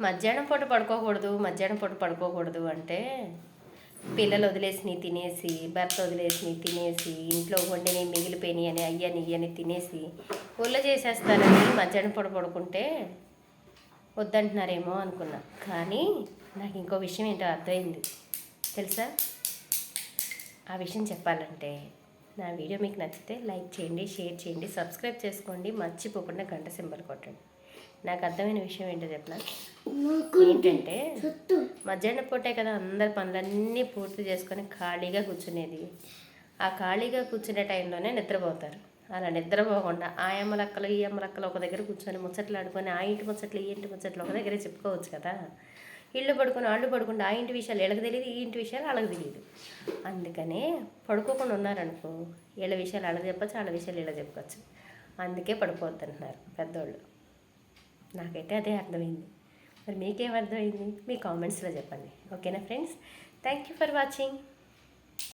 మధ్యాహ్నం పూట పడుకోకూడదు మధ్యాహ్నం పూట పడుకోకూడదు అంటే పిల్లలు వదిలేసి తినేసి భర్త వదిలేసి తినేసి ఇంట్లో వండిని మిగిలిపోయినాయి అని అయ్యని ఇయ్యని తినేసి ఒళ్ళు చేసేస్తారని మధ్యాహ్నం పూట పడుకుంటే వద్దంటున్నారేమో అనుకున్నా. కానీ నాకు ఇంకో విషయం ఏంటో అర్థమైంది. తెలుసా? ఆ విషయం చెప్పాలంటే నా వీడియో మీకు నచ్చితే లైక్ చేయండి షేర్ చేయండి సబ్స్క్రైబ్ చేసుకోండి మర్చిపోకుండా గంట సింబల్ కొట్టండి. నాకు అర్థమైన విషయం ఏంటో చెప్పనా? ఏంటంటే మధ్యాహ్నం పూటే కదా అందరి పనులన్నీ పూర్తి చేసుకొని ఖాళీగా కూర్చునేది. ఆ ఖాళీగా కూర్చునే టైంలోనే నిద్రపోతారు. అలా నిద్రపోకుండా ఆ అమ్మలక్కలు ఈ అమ్మలక్కలు ఒక దగ్గర కూర్చొని ముచ్చట్లు ఆడుకొని ఆ ఇంటి ముచ్చట్లు ఈ ఇంటి ముచ్చట్లు ఒక దగ్గరే చెప్పుకోవచ్చు కదా. ఇల్లు పడుకొని ఆళ్ళు పడుకుంటే ఆ ఇంటి విషయాలు వీళ్ళకి తెలియదు ఈ ఇంటి విషయాలు వాళ్ళకి తెలియదు. అందుకనే పడుకోకుండా ఉన్నారనుకో వీళ్ళ విషయాలు వాళ్ళకి చెప్పచ్చు వాళ్ళ విషయాలు వీళ్ళకి చెప్పుకోవచ్చు అందుకే పడుకోవద్దు అంటున్నారు పెద్దోళ్ళు. నాకైతే అదే అర్థమైంది. మరి మీకేం అర్థమైంది? మీ కామెంట్స్లో చెప్పండి. ఓకేనా friends? Thank you for watching.